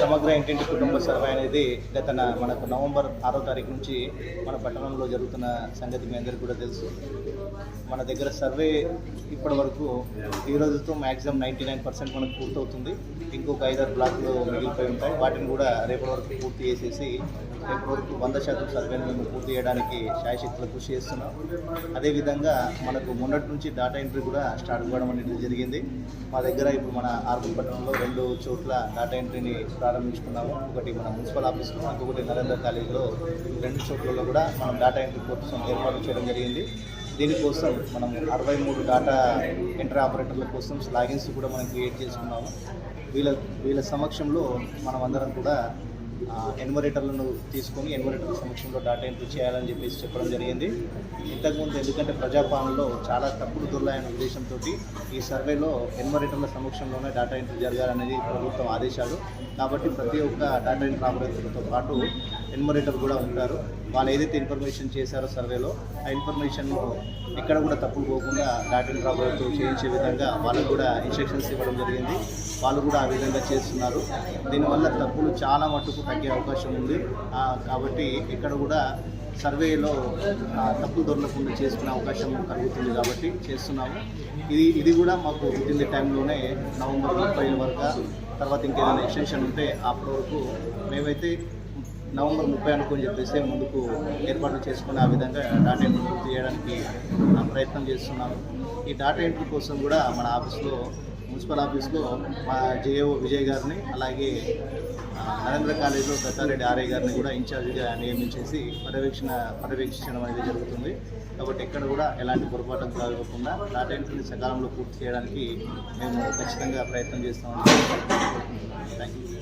సమగ్ర ఇంటింటి కుటుంబ సర్వే అనేది గత మనకు నవంబర్ ఆరో తారీఖు నుంచి మన పట్టణంలో జరుగుతున్న సంగతి మీ అందరికీ కూడా తెలుసు. మన దగ్గర సర్వే ఇప్పటి వరకు ఈ రోజుతో మ్యాక్సిమం నైంటీ నైన్ పర్సెంట్ మనకు పూర్తవుతుంది. ఇంకొక ఐదారు బ్లాక్లు మిగిలిపోయి ఉంటాయి. వాటిని కూడా రేపటి వరకు పూర్తి చేసేసి రేపటి వరకు వంద శాతం సర్వేను మేము పూర్తి చేయడానికి శాయశక్తులు కృషి చేస్తున్నాం. అదేవిధంగా మనకు మొన్నటి నుంచి డాటా ఎంట్రీ కూడా స్టార్ట్ కావడం అనేది జరిగింది. మా దగ్గర ఇప్పుడు మన ఆర్బన్ పట్టణంలో రెండు చోట్ల డాటా ఎంట్రీని ప్రారంభించుకున్నాము. ఒకటి మన మున్సిపల్ ఆఫీస్లో ఇంకొకటి నరేంద్ర కాలేజీలో. రెండు చోట్లలో కూడా మనం డాటా ఎంట్రీ కోసం ఏర్పాటు చేయడం జరిగింది. దీనికోసం మనం అరవై మూడు డాటా ఎంట్రీ ఆపరేటర్ల కోసం లాగిన్స్ కూడా మనం క్రియేట్ చేసుకున్నాము. వీళ్ళ వీళ్ళ సమక్షంలో మనం అందరం కూడా ఎన్వరేటర్లను తీసుకొని ఎన్వరేటర్ల సమక్షంలో డాటా ఎంట్రీ చేయాలని చెప్పేసి చెప్పడం జరిగింది. ఇంతకుముందు ఎందుకంటే ప్రజాపాలనలో చాలా తప్పుడు దొరలాయన ఉద్దేశంతో ఈ సర్వేలో ఎన్వరేటర్ల సమక్షంలోనే డాటా ఎంట్రీ జరగాలనేది ప్రభుత్వం ఆదేశాలు. కాబట్టి ప్రతి ఒక్క డాటా ఎంట్రీ ఆపరేటర్లతో పాటు ఎన్వరేటర్ కూడా ఉంటారు. వాళ్ళు ఏదైతే ఇన్ఫర్మేషన్ చేశారో సర్వేలో ఆ ఇన్ఫర్మేషన్ ఎక్కడ కూడా తప్పులు పోకుండా డాటా ఎంట్రీ చేయించే విధంగా వాళ్ళకు కూడా ఇన్స్ట్రక్షన్స్ ఇవ్వడం జరిగింది. వాళ్ళు కూడా ఆ విధంగా చేస్తున్నారు. దీనివల్ల తప్పులు చాలా మట్టుకు తగ్గే అవకాశం ఉంది. కాబట్టి ఇక్కడ కూడా సర్వేలో తప్పులు దొరకకుండా చేసుకునే అవకాశం కలుగుతుంది కాబట్టి చేస్తున్నాము. ఇది ఇది కూడా మాకు విత్ ది టైంలోనే నవంబర్ ముప్పై వరకు. తర్వాత ఇంకేదైనా ఎక్స్టెన్షన్ ఉంటే అప్పటి వరకు మేమైతే నవంబర్ ముప్పై అనుకుని చెప్పేసి ముందుకు ఏర్పాట్లు చేసుకుని ఆ విధంగా డాటా ఎంట్రీ పూర్తి చేయడానికి ప్రయత్నం చేస్తున్నాము. ఈ డాటా ఎంట్రీ కోసం కూడా మన ఆఫీస్లో మున్సిపల్ ఆఫీస్లో మా జేఓ విజయ్ గారిని అలాగే నరేంద్ర కాలేజీలో దత్తారెడ్డి ఆర్య గారిని కూడా ఇన్ఛార్జిగా నియమించేసి పర్యవేక్షణ పర్యవేక్షించడం అనేది జరుగుతుంది. కాబట్టి ఎక్కడ కూడా ఎలాంటి పొరపాటు కాకుండా డాటా ఎంట్రీని సకాలంలో పూర్తి చేయడానికి మేము ఖచ్చితంగా ప్రయత్నం చేస్తామని థ్యాంక్ యూ